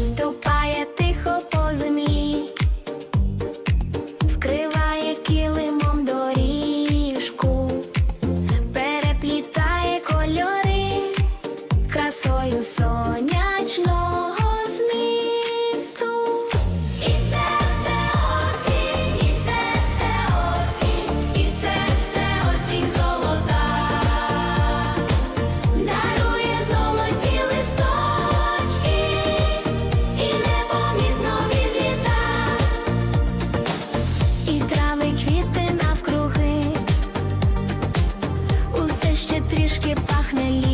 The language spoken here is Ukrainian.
Ступає ти. пахне ліс.